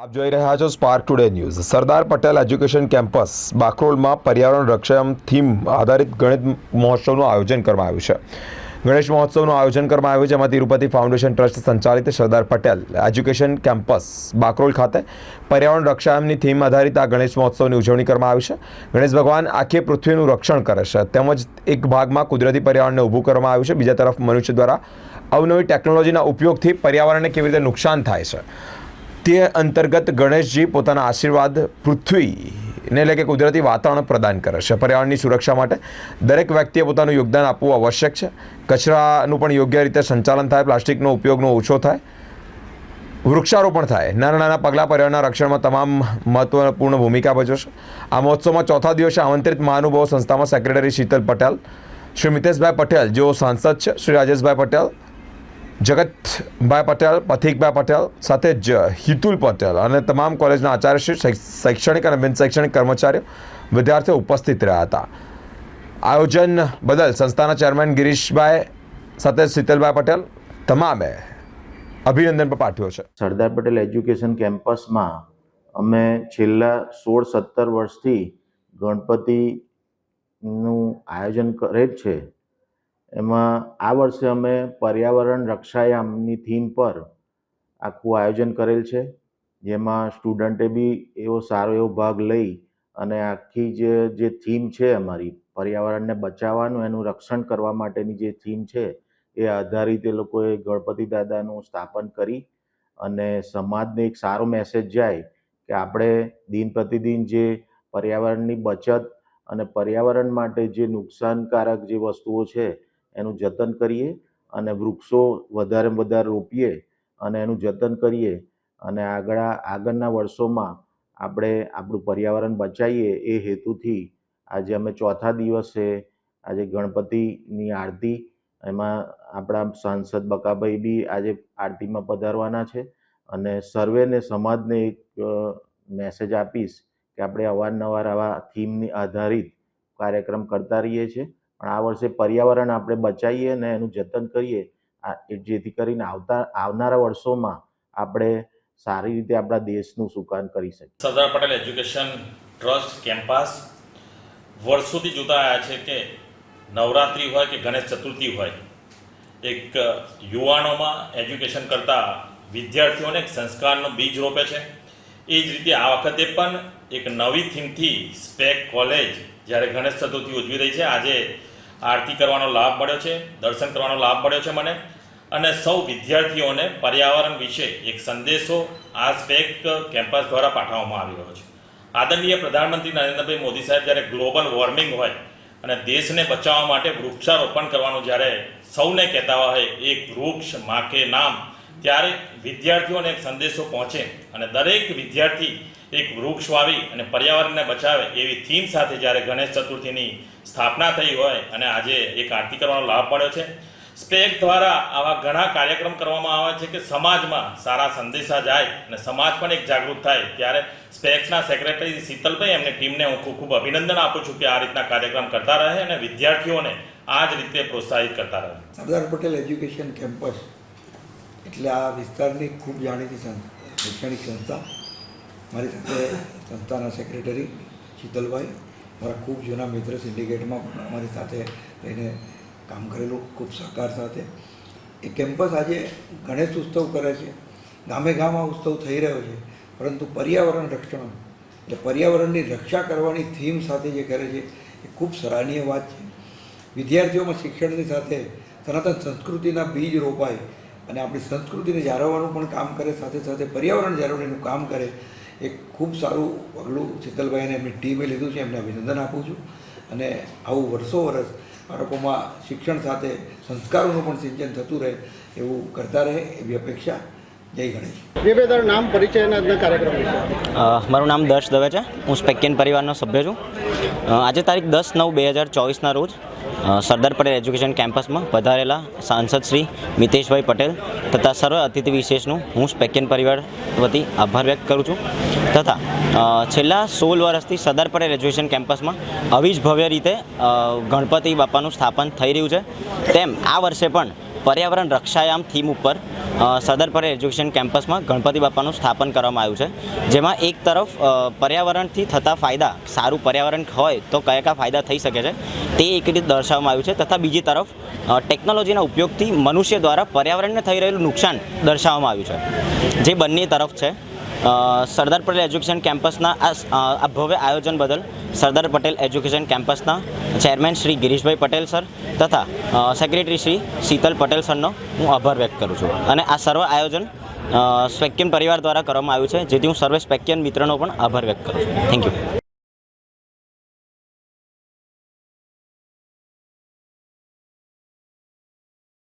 આપ જોઈ રહ્યા છો spark today news Sardar Patel education campus બાકરોલમાં પર્યાવરણ રક્ષણ થીમ આધારિત ગણિત મહોત્સવનું આયોજન કરવામાં આવ્યું છે. ગણેશ મહોત્સવનું આયોજન કરવામાં આવ્યું છે. જેમાં તિરુપતિ ફાઉન્ડેશન ટ્રસ્ટ સંચાલિત સરદાર પટેલ એજ્યુકેશન કેમ્પસ બાકરોલ ખાતે પર્યાવરણ રક્ષાની થીમ આધારિત આ ગણેશ મહોત્સવની ઉજવણી કરવામાં આવી છે. ગણેશ ભગવાન આખી પૃથ્વીનું રક્ષણ કરે છે. તેમજ એક ભાગમાં કુદરતી પર્યાવરણને ઊભું કરવામાં આવ્યું છે. બીજા તરફ મનુષ્ય દ્વારા અવનવી ટેકનોલોજીના ઉપયોગથી પર્યાવરણને કેવી રીતે નુકસાન થાય છે. તે અંતર્ગત ગણેશજી પોતાના આશીર્વાદ પૃથ્વીને એટલે કે કુદરતી વાતાવરણ પ્રદાન કરે છે. પર્યાવરણની સુરક્ષા માટે દરેક વ્યક્તિએ પોતાનું યોગદાન આપવું આવશ્યક છે. કચરાનું પણ યોગ્ય રીતે સંચાલન થાય, પ્લાસ્ટિકનો ઉપયોગનો ઓછો થાય, વૃક્ષારોપણ થાય. નાના નાના પગલાં પર્યાવરણના રક્ષણમાં તમામ મહત્વપૂર્ણ ભૂમિકા ભજવશે આ મહોત્સવમાં ચોથા દિવસે આમંત્રિત મહાનુભાવો સંસ્થામાં સેક્રેટરી શીતલ પટેલ, શ્રી મિતેશભાઈ પટેલ, જેઓ સાંસદ છે, શ્રી રાજેશભાઈ પટેલ જગતભાઈ પટેલ પથિકભાઈ પટેલ સાથે જ હિતુલ પટેલ અને તમામ કોલેજના આચાર્યશ્રી શૈક્ષણિક અને બિન શૈક્ષણિક કર્મચારીઓ વિદ્યાર્થીઓ ઉપસ્થિત રહ્યા હતા. આયોજન બદલ સંસ્થાના ચેરમેન ગિરીશભાઈ સાથે શીતલભાઈ પટેલ તમામે અભિનંદન પણ પાઠવ્યો છે. સરદાર પટેલ એજ્યુકેશન કેમ્પસમાં અમે છેલ્લા સોળ સત્તર વર્ષથી ગણપતિનું આયોજન કરેલ છે. એમાં આ વર્ષે અમે પર્યાવરણ રક્ષાયામની થીમ પર આખું આયોજન કરેલ છે, જેમાં સ્ટુડન્ટે બી એવો સારો એવો ભાગ લઈ અને આખી જે જે થીમ છે અમારી, પર્યાવરણને બચાવવાનું, એનું રક્ષણ કરવા માટેની જે થીમ છે, એ આધારિત એ લોકોએ ગણપતિ દાદાનું સ્થાપન કરી અને સમાજને એક સારો મેસેજ જાય કે આપણે દિન પ્રતિદિન જે પર્યાવરણની બચત અને પર્યાવરણ માટે જે નુકસાનકારક જે વસ્તુઓ છે એનું જતન કરીએ અને વૃક્ષો વધારે વધારે રોપીએ અને એનું જતન કરીએ અને આગળ આગળના વર્ષોમાં આપણે આપણું પર્યાવરણ બચાવીએ એ હેતુથી આજે અમે ચોથા દિવસે આજે ગણપતિની આરતી, એમાં આપણા સાંસદ બકાભાઈ બી આજે આરતીમાં પધારવાના છે અને સર્વેને સમાજને એક મેસેજ આપીશ કે આપણે અવારનવાર આવા થીમની આધારિત કાર્યક્રમ કરતા રહીએ છીએ. પણ આ વર્ષે પર્યાવરણ આપણે બચાવીએ અને એનું જતન કરીએ જેથી કરીને આવતા, આવનારા વર્ષોમાં આપણે સારી રીતે આપણા દેશનું સુકાન કરી શકીએ. Sardar Patel education trust campus વર્ષોથી જોતા આવ્યા છે કે નવરાત્રિ હોય કે ગણેશ ચતુર્થી હોય, એક યુવાનોમાં એજ્યુકેશન કરતા વિદ્યાર્થીઓને એક સંસ્કારનો બીજ રોપે છે. એ જ રીતે આ વખતે પણ એક નવી થીમથી સ્પેક કોલેજ જ્યારે ગણેશ ચતુર્થી ઉજવી રહી છે. આજે આરતી કરવાનો લાભ મળ્યો છે, દર્શન કરવાનો લાભ મળ્યો છે મને. અને સૌ વિદ્યાર્થીઓને પર્યાવરણ વિશે એક સંદેશો આ સ્પેક કેમ્પસ દ્વારા પાઠવવામાં આવી રહ્યો છે. આદરણીય પ્રધાનમંત્રી નરેન્દ્રભાઈ મોદી સાહેબ, જ્યારે ગ્લોબલ વોર્મિંગ હોય અને દેશને બચાવવા માટે વૃક્ષારોપણ કરવાનું જ્યારે સૌને કહેતા હોય, એક વૃક્ષ માકે નામ, ત્યારે વિદ્યાર્થીઓને એક સંદેશો પહોંચે અને દરેક વિદ્યાર્થી એક વૃક્ષ વાવી અને પર્યાવરણને બચાવે એવી થીમ સાથે જ્યારે ગણેશ ચતુર્થીની સ્થાપના થઈ હોય અને આજે એક આરતી કરવાનો લાભ મળ્યો છે. સ્પેક દ્વારા આવા ઘણા કાર્યક્રમ કરવામાં આવે છે કે સમાજમાં સારા સંદેશા જાય અને સમાજ પણ એક જાગૃત થાય ત્યારે સ્પેક્સના સેક્રેટરી શીતલભાઈ એમની ટીમને હું ખૂબ ખૂબ અભિનંદન આપું છું કે આ રીતના કાર્યક્રમ કરતા રહે અને વિદ્યાર્થીઓને આ જ રીતે પ્રોત્સાહિત કરતા રહે. સરદાર પટેલ એજ્યુકેશન કેમ્પસ એટલે આ વિસ્તારની ખૂબ જાણીતી શૈક્ષણિક સંસ્થા. મારી સાથે સંસ્થાના સેક્રેટરી શીતલભાઈ મારા ખૂબ જૂના મિત્ર સિન્ડિકેટમાં પણ અમારી સાથે રહીને કામ કરેલું, ખૂબ સહકાર સાથે. એ કેમ્પસ આજે ગણેશ ઉત્સવ કરે છે. ગામે ગામ આ ઉત્સવ થઈ રહ્યો છે. પરંતુ પર્યાવરણ રક્ષણ, એટલે પર્યાવરણની રક્ષા કરવાની થીમ સાથે જે કરે છે, એ ખૂબ સરાહનીય વાત છે. વિદ્યાર્થીઓમાં શિક્ષણની સાથે સનાતન સંસ્કૃતિના બીજ રોપાય અને આપણી સંસ્કૃતિને જાળવવાનું પણ કામ કરે, સાથે સાથે પર્યાવરણ જાળવણીનું કામ કરે. એ ખૂબ સારું પગલું શીતલભાઈ અને એમની ટીમે લીધું છે એમને અભિનંદન આપું છું. અને આવું વર્ષો વર્ષ બાળકોમાં શિક્ષણ સાથે સંસ્કારોનું પણ સિંચન થતું રહે એવું કરતા રહે એવી અપેક્ષા જય ગણેશ. નામ પરિચય કાર્યક્રમ મારું નામ દર્શ દવે છે. હું સ્પેકેન પરિવારનો સભ્ય છું. આજે તારીખ દસ નવ બે હજાર ચોવીસના રોજ સરદાર પટેલ એજ્યુકેશન કેમ્પસમાં પધારેલા સાંસદ શ્રી મિતેશભાઈ પટેલ તથા સર્વ અતિથિ વિશેષનું હું સ્પેકેન પરિવાર વતી આભાર વ્યક્ત કરું છું. તથા છેલ્લા સોળ વર્ષથી સરદાર પટેલ એજ્યુકેશન કેમ્પસમાં આવી જ ભવ્ય રીતે ગણપતિ બાપાનું સ્થાપન થઈ રહ્યું છે. તેમ આ વર્ષે પણ પર્યાવરણ રક્ષાયામ થીમ ઉપર સદર પર એજ્યુકેશન કેમ્પસમાં ગણપતિ બાપાનું સ્થાપન કરવામાં આવ્યું છે, જેમાં એક તરફ પર્યાવરણથી થતા ફાયદા, સારું પર્યાવરણ હોય તો કયા કયા ફાયદા થઈ શકે છે, તે એક રીતે દર્શાવવામાં આવ્યું છે, તથા બીજી તરફ ટેકનોલોજીના ઉપયોગથી મનુષ્ય દ્વારા પર્યાવરણને થઈ રહેલું નુકસાન દર્શાવવામાં આવ્યું છે, જે બંને તરફ છે. સરદાર પટેલ એજ્યુકેશન કેમ્પસના આ ભવ્ય આયોજન બદલ સરદાર પટેલ એજ્યુકેશન કેમ્પસના ચેરમેન શ્રી ગિરીશભાઈ પટેલ સર તથા સેક્રેટરી શ્રી શીતલ પટેલ સરનો હું આભાર વ્યક્ત કરું છું. અને આ સર્વ આયોજન સ્પેક્યન પરિવાર દ્વારા કરવામાં આવ્યું છે, જેથી હું સર્વે સ્પેક્યન મિત્રનો પણ આભાર વ્યક્ત કરું છું. Thank you